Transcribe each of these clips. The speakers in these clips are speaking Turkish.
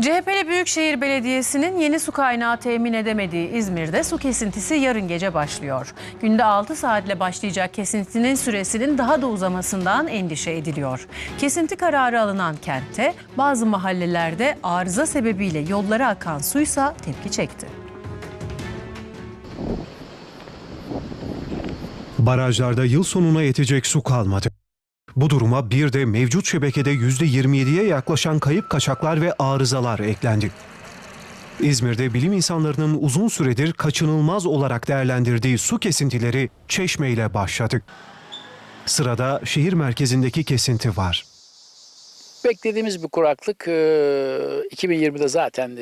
CHP'li Büyükşehir Belediyesi'nin yeni su kaynağı temin edemediği İzmir'de su kesintisi yarın gece başlıyor. Günde 6 saatle başlayacak kesintinin süresinin daha da uzamasından endişe ediliyor. Kesinti kararı alınan kentte bazı mahallelerde arıza sebebiyle yollara akan suysa tepki çekti. Barajlarda yıl sonuna yetecek su kalmadı. Bu duruma bir de mevcut şebekede %27'ye yaklaşan kayıp kaçaklar ve arızalar eklendi. İzmir'de bilim insanlarının uzun süredir kaçınılmaz olarak değerlendirdiği su kesintileri Çeşme ile başladı. Sırada şehir merkezindeki kesinti var. Beklediğimiz bir kuraklık e, 2020'de zaten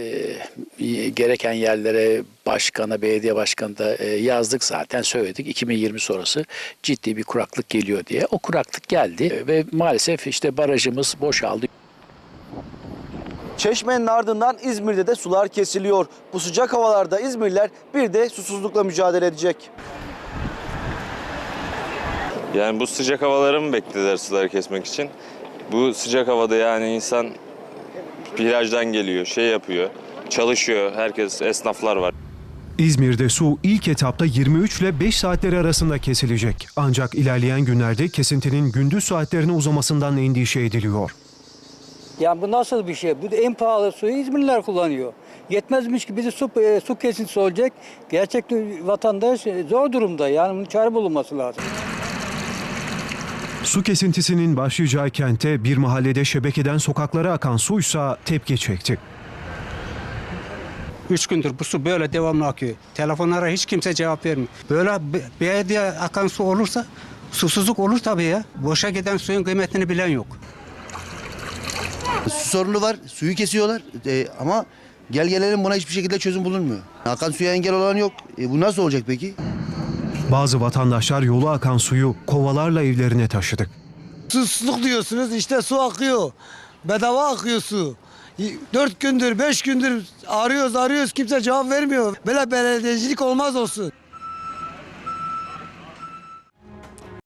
gereken yerlere başkana, belediye başkanı da yazdık zaten söyledik. 2020 sonrası ciddi bir kuraklık geliyor diye. O kuraklık geldi ve maalesef işte barajımız boşaldı. Çeşmenin ardından İzmir'de de sular kesiliyor. Bu sıcak havalarda İzmirliler bir de susuzlukla mücadele edecek. Yani bu sıcak havaları mı beklediler suları kesmek için? Bu sıcak havada yani insan plajdan geliyor, şey yapıyor, çalışıyor. Herkes, esnaflar var. İzmir'de su ilk etapta 23 ile 5 saatleri arasında kesilecek. Ancak ilerleyen günlerde kesintinin gündüz saatlerine uzamasından endişe ediliyor. Yani bu nasıl bir şey? Bu en pahalı suyu İzmirliler kullanıyor. Yetmezmiş ki bizi su, e, su kesintisi olacak. Gerçekten vatandaş e, zor durumda. Yani bunun çare bulunması lazım. Su kesintisinin başlayacağı kente bir mahallede şebekeden sokaklara akan suysa tepki çekti. Üç gündür bu su böyle devamlı akıyor. Telefonlara hiç kimse cevap vermiyor. Böyle be- belediye akan su olursa susuzluk olur tabii ya. Boşa giden suyun kıymetini bilen yok. Su sorunu var, suyu kesiyorlar E, ama gel gelelim buna hiçbir şekilde çözüm bulunmuyor. Akan suya engel olan yok. E, bu nasıl olacak peki? Bazı vatandaşlar yolu akan suyu kovalarla evlerine taşıdı. Susuzluk diyorsunuz işte su akıyor. Bedava akıyor su. Dört gündür, beş gündür arıyoruz arıyoruz kimse cevap vermiyor. Böyle belediyecilik olmaz olsun.